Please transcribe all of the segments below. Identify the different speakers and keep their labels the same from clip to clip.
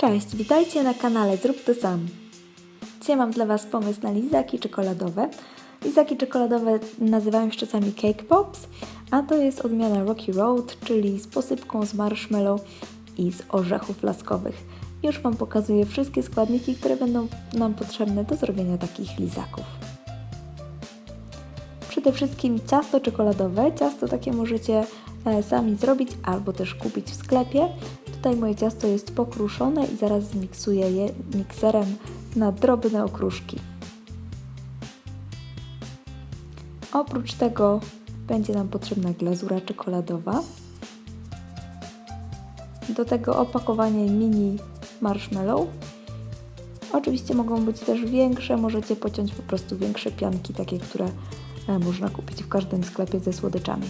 Speaker 1: Cześć, witajcie na kanale Zrób to sam. Dzisiaj mam dla Was pomysł na lizaki czekoladowe. Lizaki czekoladowe nazywają się czasami Cake Pops, a to jest odmiana Rocky Road, czyli z posypką z marshmallow i z orzechów laskowych. Już Wam pokazuję wszystkie składniki, które będą nam potrzebne do zrobienia takich lizaków. Przede wszystkim ciasto czekoladowe. Ciasto takie możecie e, sami zrobić albo też kupić w sklepie. Tutaj moje ciasto jest pokruszone i zaraz zmiksuję je mikserem na drobne okruszki. Oprócz tego będzie nam potrzebna glazura czekoladowa. Do tego opakowanie mini marshmallow. Oczywiście mogą być też większe, możecie pociąć po prostu większe pianki, takie, które e, można kupić w każdym sklepie ze słodyczami.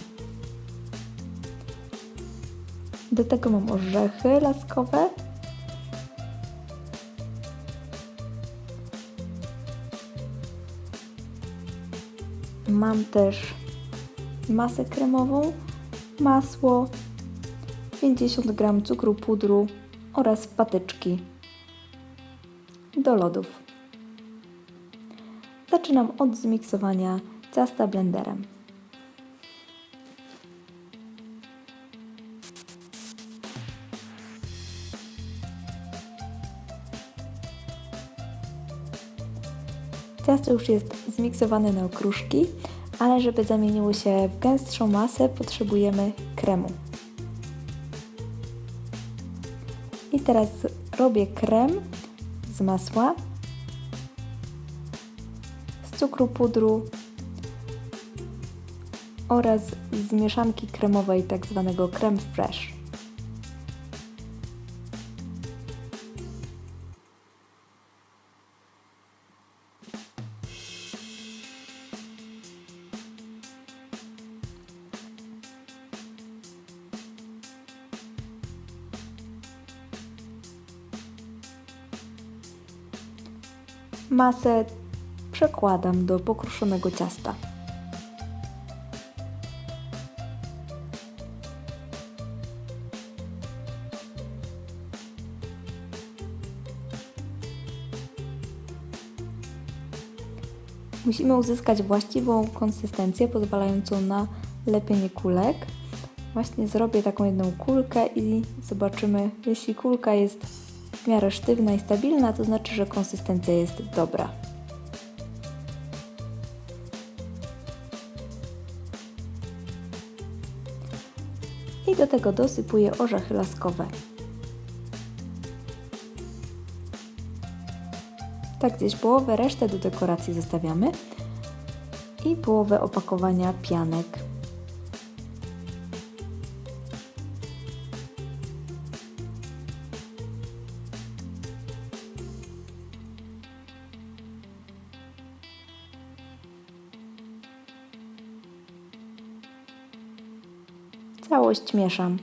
Speaker 1: Do tego mam orzechy laskowe. Mam też masę kremową, masło, 50 g cukru pudru oraz patyczki do lodów. Zaczynam od zmiksowania ciasta blenderem. Ciasto już jest zmiksowane na okruszki, ale żeby zamieniło się w gęstszą masę, potrzebujemy kremu. I teraz robię krem z masła, z cukru pudru oraz z mieszanki kremowej, tak zwanego creme fresh. Masę przekładam do pokruszonego ciasta. Musimy uzyskać właściwą konsystencję pozwalającą na lepienie kulek. Właśnie zrobię taką jedną kulkę i zobaczymy, jeśli kulka jest w miarę sztywna i stabilna, to znaczy, że konsystencja jest dobra. I do tego dosypuję orzechy laskowe. Tak gdzieś połowę, resztę do dekoracji zostawiamy i połowę opakowania pianek. Całość mieszam.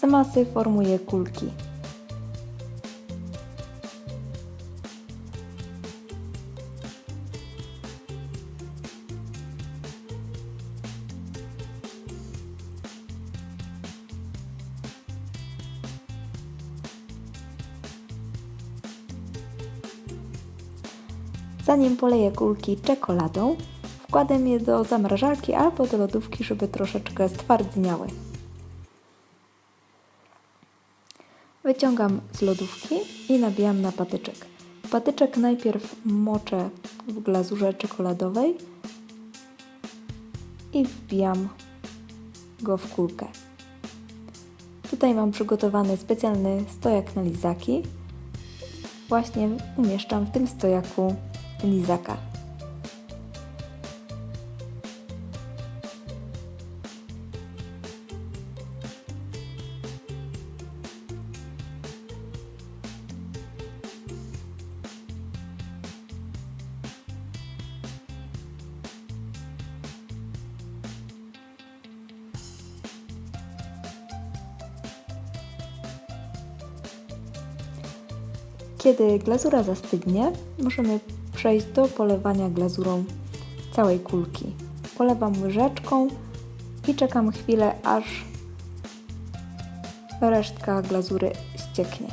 Speaker 1: Z masy formuję kulki. Zanim poleję kulki czekoladą, wkładam je do zamrażarki albo do lodówki, żeby troszeczkę stwardniały. Wyciągam z lodówki i nabijam na patyczek. Patyczek najpierw moczę w glazurze czekoladowej i wbijam go w kulkę. Tutaj mam przygotowany specjalny stojak na lizaki. Właśnie umieszczam w tym stojaku lizaka. Kiedy glazura zastygnie, możemy przejść do polewania glazurą całej kulki. Polewam łyżeczką i czekam chwilę, aż resztka glazury ścieknie.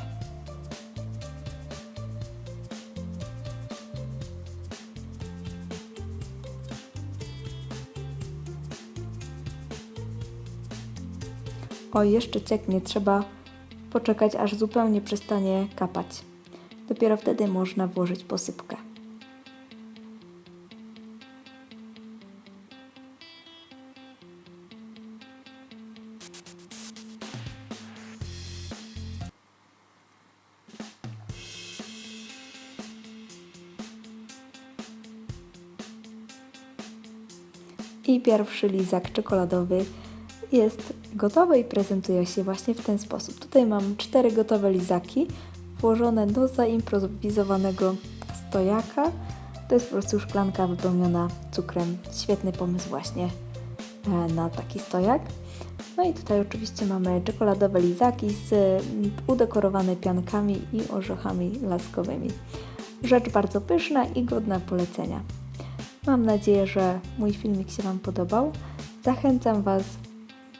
Speaker 1: O, jeszcze cieknie, trzeba poczekać, aż zupełnie przestanie kapać. Dopiero wtedy można włożyć posypkę. I pierwszy lizak czekoladowy jest gotowy i prezentuje się właśnie w ten sposób. Tutaj mam cztery gotowe lizaki włożone do zaimprowizowanego stojaka. To jest po prostu szklanka wypełniona cukrem. Świetny pomysł właśnie e, na taki stojak. No i tutaj oczywiście mamy czekoladowe lizaki z udekorowane piankami i orzechami laskowymi. Rzecz bardzo pyszna i godna polecenia. Mam nadzieję, że mój filmik się Wam podobał. Zachęcam Was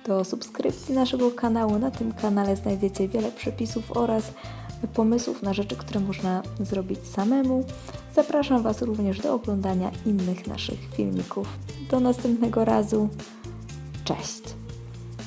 Speaker 1: do subskrypcji naszego kanału. Na tym kanale znajdziecie wiele przepisów oraz pomysłów na rzeczy, które można zrobić samemu. Zapraszam Was również do oglądania innych naszych filmików. Do następnego razu. Cześć!